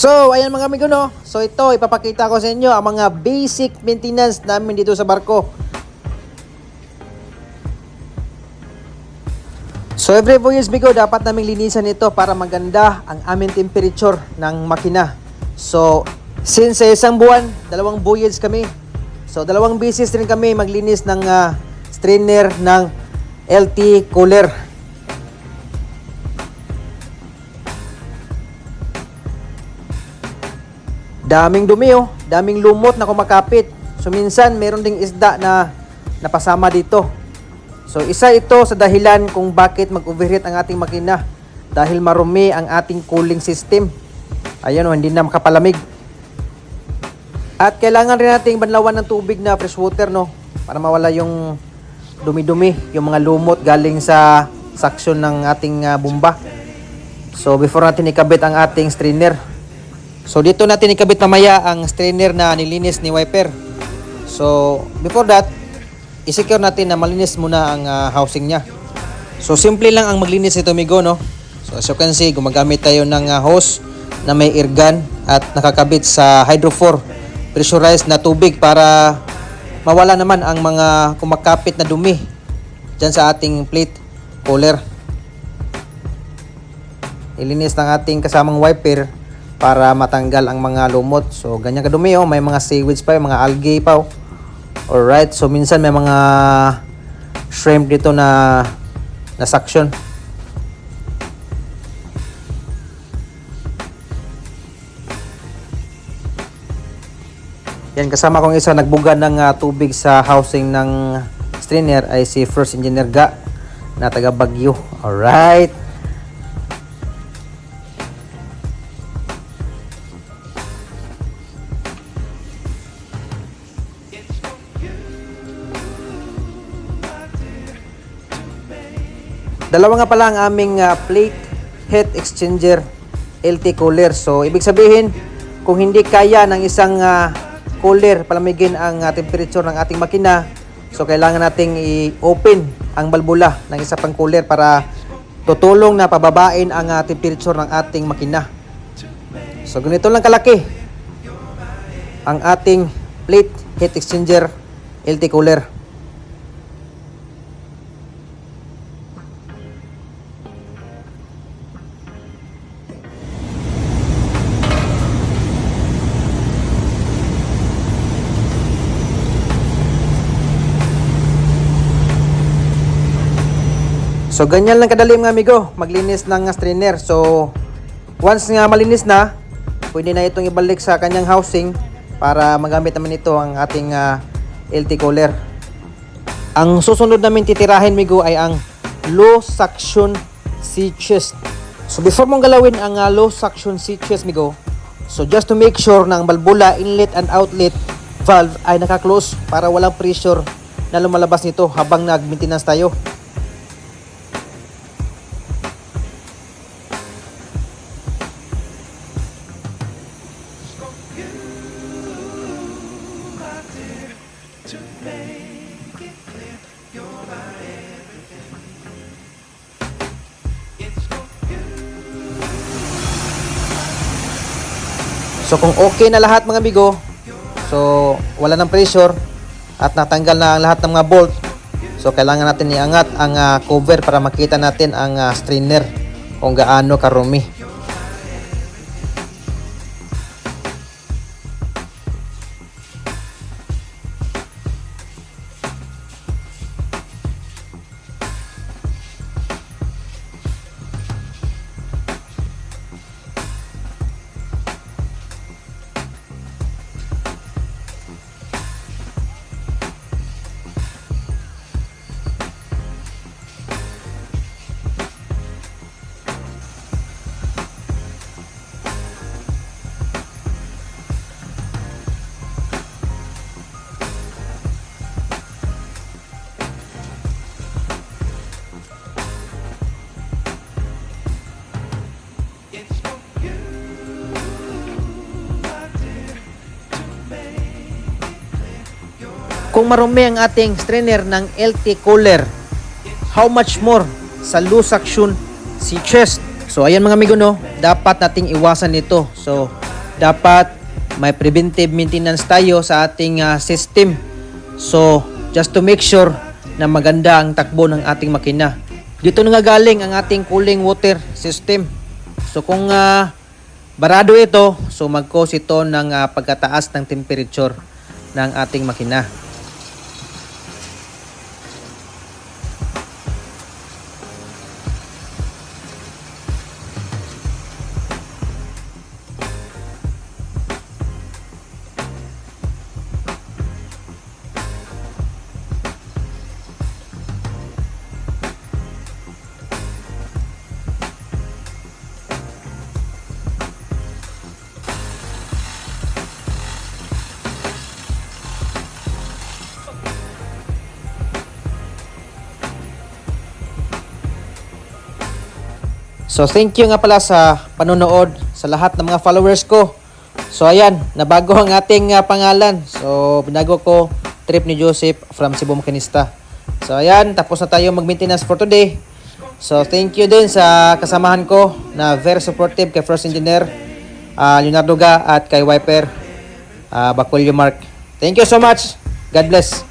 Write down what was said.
So, ayan mga amigo no. So ito, ipapakita ko sa inyo ang mga basic maintenance namin dito sa barko. So every voyage bigo, dapat naming linisan ito para maganda ang aming temperature ng makina. So, since sa isang buwan, dalawang voyage kami. So, dalawang beses rin kami maglinis ng ah, strainer ng LT cooler. Daming dumi oh, daming lumot na kumakapit. So minsan meron ding isda na napasama dito. So isa ito sa dahilan kung bakit mag-overheat ang ating makina dahil marumi ang ating cooling system. Ayun oh, hindi na makapalamig. At kailangan rin nating banlawan ng tubig na fresh water no para mawala yung dumi-dumi, yung mga lumot galing sa suction ng ating ah, bumba. So before natin ikabit ang ating strainer, So dito natin ikabit mamaya ang strainer na nilinis ni wiper. So before that, i-secure natin na malinis muna ang ah, housing niya. So simple lang ang maglinis ito migo no. So as you can see, gumagamit tayo ng ah, hose na may air gun at nakakabit sa hydro 4 pressurized na tubig para mawala naman ang mga kumakapit na dumi dyan sa ating plate cooler. Ilinis ng ating kasamang wiper para matanggal ang mga lumot. So, ganyan kadumi oh. May mga seaweeds pa, mga algae pa oh. Alright, so minsan may mga shrimp dito na na suction. Yan, kasama kong isa nagbuga ng ah, tubig sa housing ng strainer ay si First Engineer Ga na taga Bagyo. Alright. Dalawa nga pala ang aming ah, plate heat exchanger LT cooler. So, ibig sabihin, kung hindi kaya ng isang ah, cooler palamigin ang ah, temperature ng ating makina, so kailangan nating i-open ang balbula ng isa pang cooler para tutulong na pababain ang ah, temperature ng ating makina. So, ganito lang kalaki ang ating plate heat exchanger LT cooler. So ganyan lang kadali mga amigo, maglinis ng strainer. So once nga malinis na, pwede na itong ibalik sa kanyang housing para magamit naman ito ang ating uh, LT cooler. Ang susunod namin titirahin migo ay ang low suction sea chest. So before mong galawin ang uh, low suction sea chest migo, so just to make sure na ang balbula inlet and outlet valve ay naka-close para walang pressure na lumalabas nito habang nag-maintenance tayo. So kung okay na lahat mga bigo, so wala ng pressure at natanggal na ang lahat ng mga bolt, so kailangan natin iangat ang ah, cover para makita natin ang ah, strainer kung gaano karumi. Kung marumi ang ating strainer ng LT cooler, how much more sa low suction si chest. So ayan mga amigo no, dapat nating iwasan ito. So dapat may preventive maintenance tayo sa ating ah, system. So, just to make sure na maganda ang takbo ng ating makina. Dito na nga galing ang ating cooling water system. So, kung ah, barado ito, so mag-cause ito ng ah, pagkataas ng temperature ng ating makina. So thank you nga pala sa panonood sa lahat ng mga followers ko. So ayan, nabago ang ating ah, pangalan. So binago ko Trip ni Joseph from Cebu Makinista. So ayan, tapos na tayo mag-maintenance for today. So thank you din sa kasamahan ko na very supportive kay First Engineer ah, Leonardo Ga at kay Wiper uh, Baculio Mark. Thank you so much. God bless.